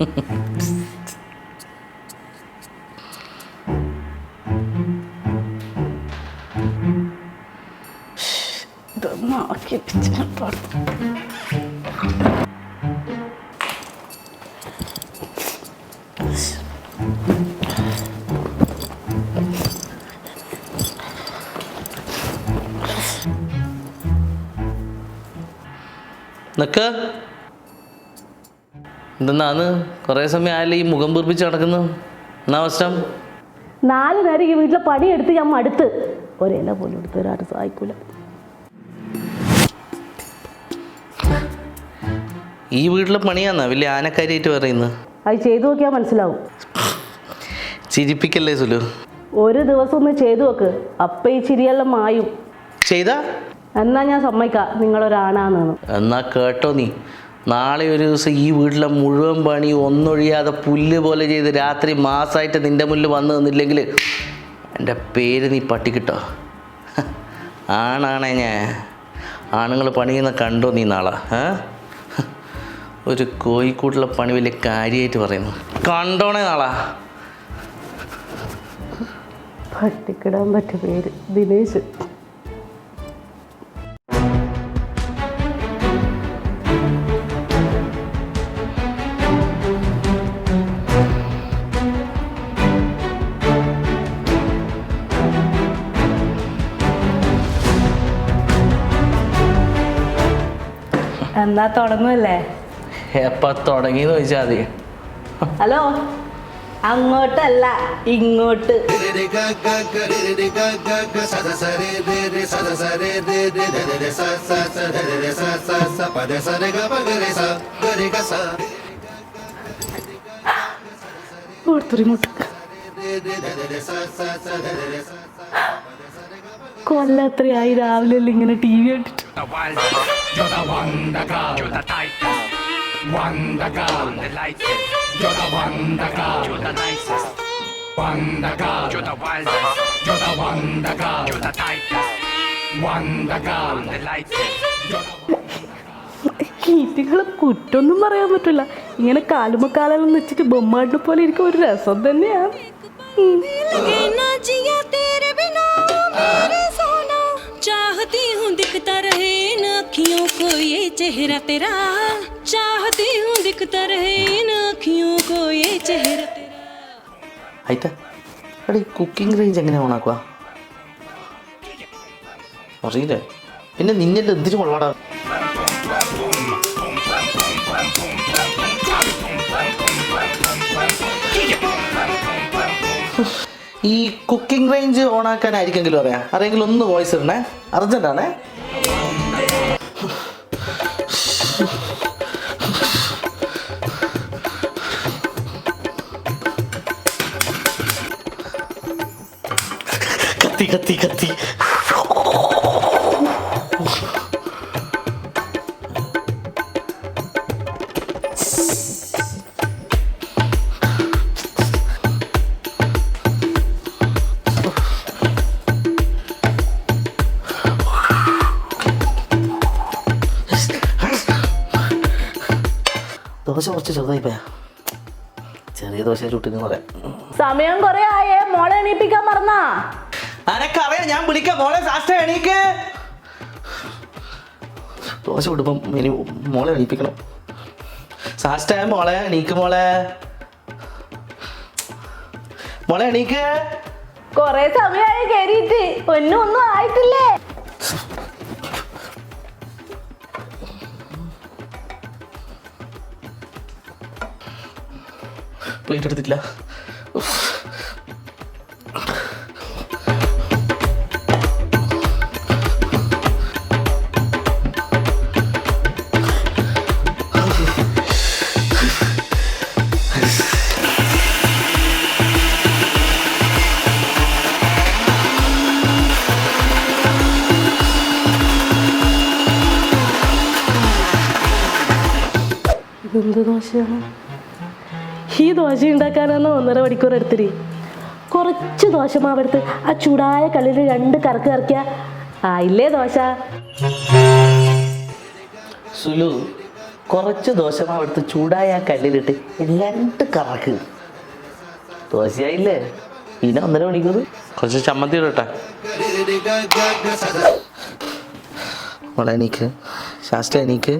ഇതൊന്നും എന്തെന്നാന്ന്? കുറേ സമയം ആയാലും ഈ മുഖം വീർപ്പിച്ച് കിടക്കുന്നു എന്നാ നാല് നേരം ഈ വീട്ടിലെ പണിയെടുത്ത് ഞാൻ മടുത്ത്. ഒരില പോലും എടുത്ത് ഒരാട് സഹായിക്കൂല. ഈ വീട്ടിലെ പണിയാന്നാ വലിയ ആനക്കാരിയായിട്ട് പറയുന്നത്. അത് ചെയ്തു നോക്കിയാൽ മനസ്സിലാവും. ചിരിപ്പിക്കല്ലേ സുലു? ഒരു ദിവസം ഒന്ന് ചെയ്തു നോക്ക്. അപ്പ ഈ ചിരിയെല്ലാം മായും. ചെയ്താ? എന്നാ ഞാൻ സമ്മതിക്കാം. നിങ്ങളൊരാണാന്ന് എന്നാ കേട്ടോ നീ. നാളെ ഒരു ദിവസം ഈ വീട്ടിലെ മുഴുവൻ പണി ഒന്നൊഴിയാതെ പുല്ല് പോലെ ചെയ്ത് രാത്രി മാസമായിട്ട് നിന്റെ മുന്നിൽ വന്നു നിന്നില്ലെങ്കിൽ എന്റെ പേര് നീ പട്ടിക്കിട്ടോ? ആണാണേ ഞാൻ. ആണുങ്ങൾ പണിയുന്ന കണ്ടോ നീ നാളെ? ഒരു കോഴിക്കൂട്ടിലെ പണി വലിയ കാര്യമായിട്ട് പറയുന്നു. കണ്ടോണേ നാളാ? പട്ടിക്കിടാൻ പറ്റിയ പേര് ദിനേശ്. എന്നാ തുടങ്ങുമല്ലേ എപ്പോ തുടങ്ങി ചോദിച്ചാൽ മതി. ഹലോ? അങ്ങോട്ടല്ല ഇങ്ങോട്ട്. കൊല്ലത്രയായി രാവിലെ ഇങ്ങനെ ടി വി കണ്ടിട്ട്. the wildest. You're the wonder girl. You're the tightest. Wonder girl. The lightest. You're the wonder girl. You're the nicest. Wonder girl. You're the wildest. You're the wonder girl. You're the tightest. Wonder girl. The lightest. You're the ഈറ്റികളെ കുറ്റൊന്നും പറയാൻ പറ്റില്ല ഇങ്ങനെ കാലുമക്കാലെല്ലാം വെച്ചിട്ട് ബൊമ്മാടിനെ പോലെ ഇരിക്കും ഒരു രസം തന്നെയാണ് ഉം. लगे ना जिया तेरे बिना मेरे सोना चाहती हूँ दिखता रहे इन अखियों को ये चेहरा तेरा चाहती हूँ दिखता रहे इन अखियों को ये चेहरा तेरा ആയിട്ട എടി കുക്കിംഗ് റേഞ്ച് എങ്ങനെ ഓണാക്കുക അറിയില്ലേ പിന്നെ നിന്നെ എന്തിനു കൊള്ളാടാ ഈ കുക്കിംഗ് റേഞ്ച് ഓണാക്കാൻ ആയിരിക്കെങ്കിലും അറിയാം ആരെങ്കിലും ഒന്ന് വോയിസ് ഇടണേ അർജന്റ് കത്തി കത്തി ദോശ കുറച്ച് ചെറുതായി ചെറിയ ദോശ ചുട്ടിന്ന് പറയാം സമയം കുറെ ആയേ. മോളെ എണീപ്പിക്കാൻ മറന്നാ. അനക്കറിയാം ഞാൻ വിളിക്കാം. മോളെ സാസ്റ്റ എണീക്ക്. ദോശ കൊടുപ്പം ഇനി മോളെ എണീപ്പിക്കണം. സാസ്റ്റ മോളെ എണീക്ക് മോളെ. മോളെ എണീക്ക്. കൊറേ സമയമായി കയറിയിട്ട് ഒന്നും ഒന്നും ആയിട്ടില്ലേ? പ്ലേറ്റ് എടുത്തിട്ടില്ല. ഇതെന്ത് ദോശയാണ് ഈ ദോശ ഉണ്ടാക്കാനാണ് ഒന്നര മണിക്കൂർ എടുത്തിരി. കുറച്ച് ദോശ മാവെടുത്ത് ആ ചൂടായ കല്ലിൽ രണ്ട് കറക്ക് കറക്കിയ ആയില്ലേ ദോശ? സുലു കുറച്ച് ദോശ മാവെടുത്ത് ചൂടായ ആ കല്ലിലിട്ട് രണ്ട് കറക്ക്. ദോശയായില്ലേ? പിന്നെ ഒന്നര മണിക്കൂർ. കുറച്ച് ചമ്മന്തി ഇടട്ടെ. മോളെ എണീക്ക്. ശാസ്ത്ര എണീക്ക്.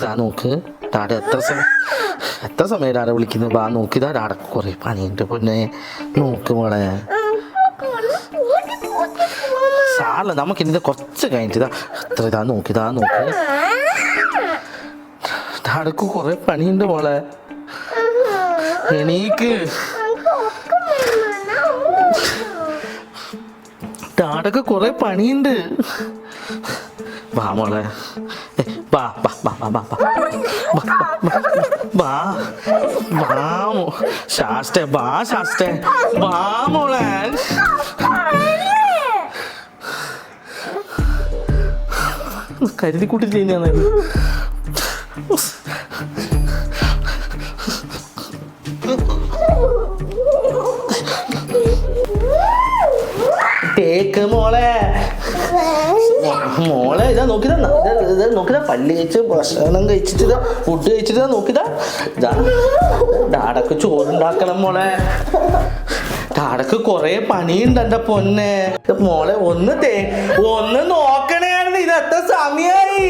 ഇതാ നോക്ക്. ഡാഡ എത്ര സമയം എത്ര സമയം ഡാഡ വിളിക്കുന്നു? വാ നോക്ക്. ഇതാ ഡാഡ കുറേ പണിയുണ്ട് പിന്നെ. നോക്ക് മോളെ. സാല നമുക്ക് ഇനി കുറച്ച് കഴിഞ്ഞിട്ട് ഇതാ എത്ര ഇതാ നോക്ക്. ഇതാ നോക്ക്. ഡാഡക്ക് കുറേ പണിയുണ്ട് മോളെ. എണീക്ക്. ഡാഡക്ക് കുറേ പണിയുണ്ട്. വാ മോളെ. വാ വാ മോളെ. കരുതി കൂട്ടി ചെയ്യുന്നതാണ് തേക്ക് മോളെ. മോളെ ഇതാ നോക്കിതാ ഇതാ നോക്കിതാ പല്ല് കഴിച്ച് ഭക്ഷണം കഴിച്ചിട്ട് ഫുഡ് കഴിച്ചിട്ട് നോക്കിതാ. ഇതാ ഡാടക്ക് ചോറുണ്ടാക്കണം മോളെ. ഡാടക്ക് കൊറേ പണിയുണ്ട് എന്റെ പൊന്നെ. മോളെ ഒന്ന് തേ ഒന്ന് നോക്കണേന്ന് ഇതത്ര സമയായി?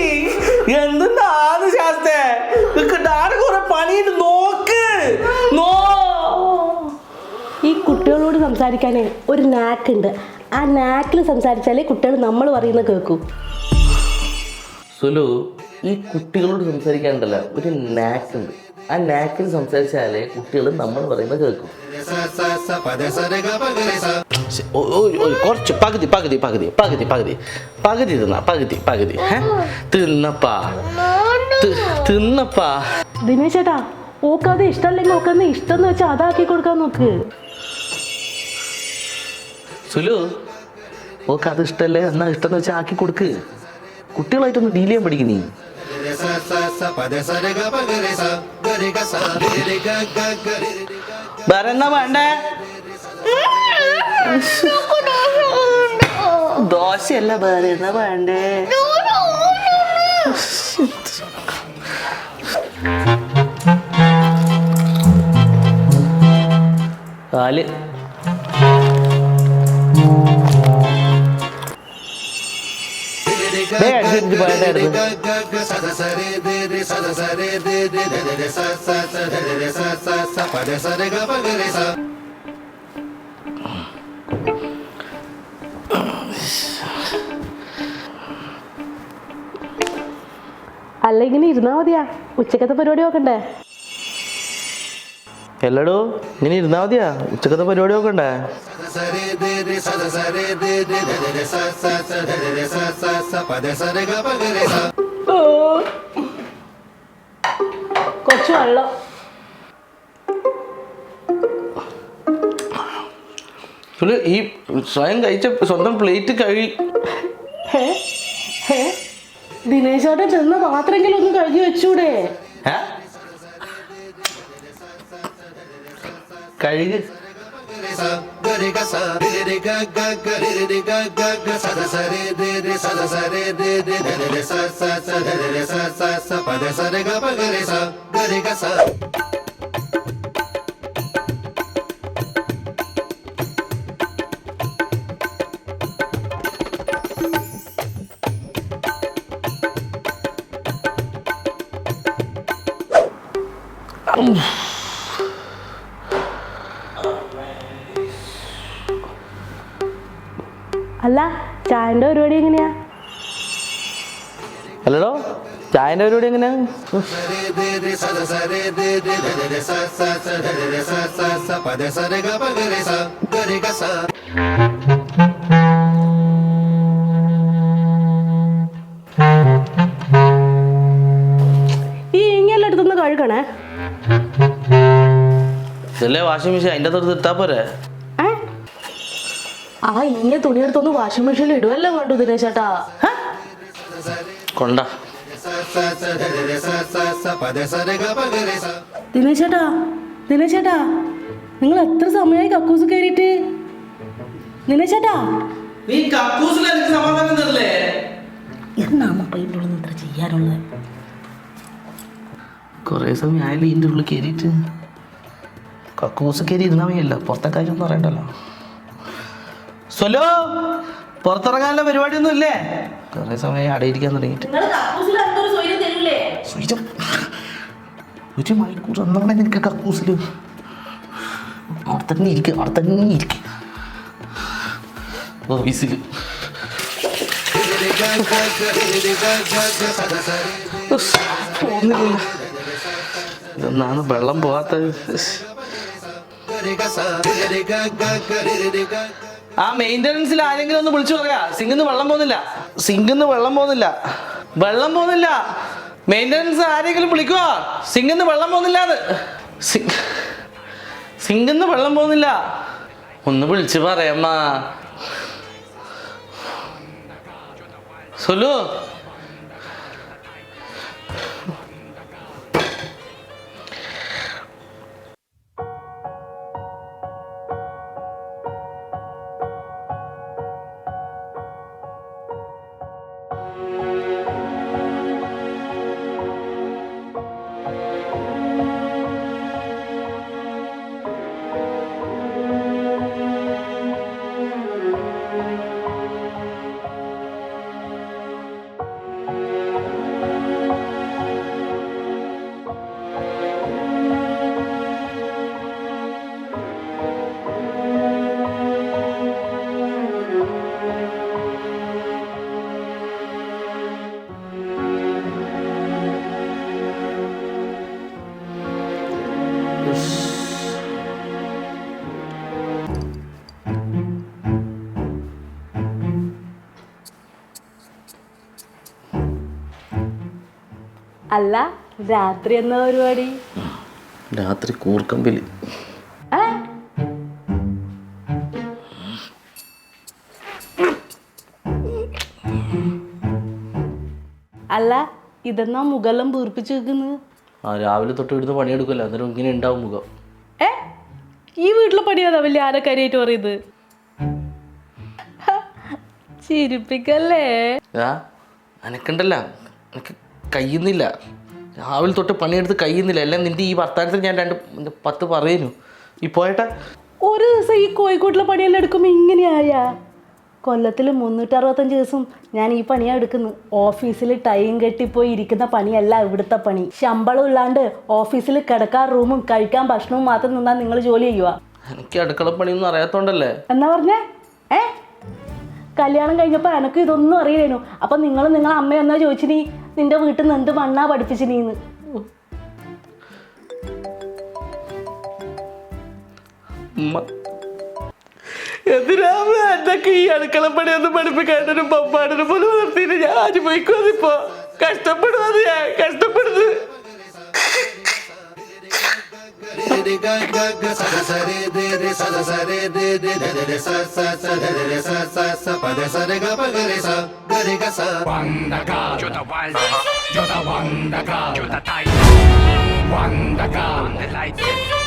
എന്താണ് ശാസ്ത്രേ? ഡാട കൊറേ പണിയുണ്ട് നോക്ക്. നോ. ഈ കുട്ടികളോട് സംസാരിക്കാനേ ഒരു നാക്കുണ്ട് ആ നാക്കിൽ സംസാരിച്ചാലേ കുട്ടികൾ നമ്മൾ പറയുന്ന കേൾക്കൂ. സുലു ഈ കുട്ടികളോട് സംസാരിക്കാണ്ടല്ല ഒരു നാക്കുണ്ട്. ആ നാക്കിൽ സംസാരിച്ചാലേ കുട്ടികൾ നമ്മൾ പറയുന്നത് കേൾക്കും. കുറച്ച് പകുതി പകുതി പകുതി പകുതി പകുതി. പകുതി തിന്ന പകുതി പകുതി? തിന്നപ്പാ. തിന്നപ്പാ. ദിനേശ് ചേട്ടാ ഓക്കത് ഇഷ്ടമല്ലെങ്കിൽ ഓക്കാന്ന് ഇഷ്ടം എന്ന് വെച്ചാൽ അതാക്കി കൊടുക്കാൻ നോക്ക്. സുലു ഓക്ക് അത് ഇഷ്ടല്ലേ എന്നാ ഇഷ്ടം വെച്ചാൽ ആക്കി കൊടുക്ക്. കുട്ടികളായിട്ടൊന്ന് ഡീൽ ചെയ്യാൻ പഠിക്കുന്നീ വേറെ എന്നാ വേണ്ടേ? ദോശയല്ല വേറെ എന്നാ വേണ്ടേ? കാൽ. ദേ പാട്ടായിരുന്നു അല്ല ഇങ്ങനെ ഇരുന്നാ മതിയാ. ഉച്ചക്കത്തെ പരിപാടി നോക്കണ്ടേ എല്ലടോ ഇങ്ങനെ ഇരുന്നാ മതിയാ. ഉച്ചക്കത്തെ പരിപാടി നോക്കണ്ടേ കുറച്ച് വെള്ളം. ഈ സ്വയം കഴിച്ച സ്വന്തം പ്ലേറ്റ് കഴി ദിനേശ് ചേട്ടൻ ചെന്ന പാത്രമെങ്കിലും ഒന്ന് കഴുകി വെച്ചൂടെ? ഏ? കഴുകി അല്ല ചായന്റെ പരിപാടി എങ്ങനെയാ? അല്ലടോ ചായന്റെ പരിപാടി എങ്ങനെയാ? ഈ കഴുകണേ? ഇതല്ലേ വാഷിംഗ് മെഷീൻ അതിന്റെ അടുത്ത് ഇട്ടാ പോരെ? ഇങ്ങനെ തുണിയെടുത്തൊന്ന് വാഷിംഗ് മെഷീനിൽ ഇടുവല്ലോ വേണ്ടു ദിനേശ് ചേട്ടാ? കൊണ്ട. ദിനേശ് ചേട്ടാ ദിനേശ് ചേട്ടാ നിങ്ങൾ എത്ര സമയമായി കക്കൂസ് കയറിയിട്ട്? ദിനേശ് ചേട്ടാ നീ കക്കൂസിൽ എനിക്ക് സമാധാനം തരില്ലേ എന്നാണ് പയ്യന്റെ ഉള്ളിൽ ഇത്ര ചെയ്യാനുള്ളത്? കുറേ സമയം ആയാലും ഇതിന്റെ ഉള്ളിൽ കയറിയിട്ട്. കക്കൂസ് കയറി ഇരുന്നാൽ മതിയല്ലോ. പുറത്തെ കാര്യമൊന്നും അറിയണ്ടല്ലോ സ്വലോ പുറത്തിറങ്ങാനുള്ള പരിപാടിയൊന്നും ഇല്ലേ കുറെ സമയം അടയിരിക്കാൻ തുടങ്ങിയിട്ട്. ഒരു മണിക്കൂർ എന്നാണ് നിനക്ക് കക്കൂസിൽ. അവിടെ തന്നെ ഇരിക്കുക അവിടെ തന്നെ ഇരിക്കുക ഓഫീസിൽ ഇതൊന്നാണ് വെള്ളം പോവാത്തത്. ആ മെയിന്റനൻസിൽ ആരെങ്കിലും ഒന്ന് വിളിച്ചു പറയാ സിംഗിന്ന് വെള്ളം പോകുന്നില്ല. സിംഗിന്ന് വെള്ളം പോകുന്നില്ല. വെള്ളം പോകുന്നില്ല. മെയിന്റനൻസ് ആരെങ്കിലും വിളിക്കുക സിംഗിന്ന് വെള്ളം പോകുന്നില്ല അത് സിംഗിന്ന് വെള്ളം പോകുന്നില്ല. ഒന്ന് വിളിച്ച് പറയമ്മ സുലു. അല്ല രാത്രി എന്നാ പരിപാടി? രാത്രി കൂർക്കമ്പിൽ? അല്ല ഇതെന്നാ മുഖെല്ലാം വീർപ്പിച്ച് വെക്കുന്നത് ആ രാവിലെ തൊട്ട് ഇവിടുന്ന് പണിയെടുക്കുമല്ലോ അന്നേരം ഇങ്ങനെ ഉണ്ടാവും മുഖം. ഏ? ഈ വീട്ടിലെ പണിയാതാ വലിയ ആരെ കാര്യമായിട്ട് പറയുന്നത് ചിരിപ്പിക്കല്ലേ? ആ അനക്കണ്ടല്ല. എനിക്ക് കഴിയുന്നില്ല രാവിലെ തൊട്ട് പണിയെടുത്ത് കഴിയുന്നില്ല എല്ലാം നിന്റെ ഈ വർത്താനത്തിൽ ഞാൻ രണ്ട് പത്ത് പറയുന്നു. ഈ പോയട്ടെ. ഒരു ദിവസം ഈ കോഴിക്കോട്ടിലെ പണിയെല്ലാം എടുക്കുമ്പോൾ ഇങ്ങനെയായ കൊല്ലത്തിൽ മുന്നൂറ്ററുപത്തഞ്ച് ദിവസം ഞാൻ ഈ പണിയാണ് എടുക്കുന്നത് ഓഫീസിൽ ടൈം കെട്ടിപ്പോയി ഇരിക്കുന്ന പണിയല്ല ഇവിടുത്തെ പണി. ശമ്പളം ഇല്ലാണ്ട് ഓഫീസിൽ കിടക്കാൻ റൂമും കഴിക്കാൻ ഭക്ഷണവും മാത്രം നിന്നാൽ നിങ്ങൾ ജോലി ചെയ്യുക എനിക്ക് അടുക്കള പണിയൊന്നും അറിയാത്തോണ്ടല്ലേ? എന്നാ പറഞ്ഞേ? ഏ? കല്യാണം കഴിഞ്ഞപ്പോൾ എനക്ക് ഇതൊന്നും അറിയില്ലേനു. അപ്പം നിങ്ങൾ നിങ്ങളെ അമ്മ എന്നാ ചോദിച്ചിനി? നിന്റെ വീട്ടിൽ നിന്ന് എന്ത് മണ്ണാ പഠിപ്പിച്ചു നീന്ന്? എന്തിനാ എന്തൊക്കെ ഈ അടുക്കള പണിയൊന്നും പോലെ ഞാൻ കഷ്ടപ്പെടുവാത് ഞാൻ കഷ്ടപ്പെടുന്നത്. You're the one that got, you're the type, one that got the light.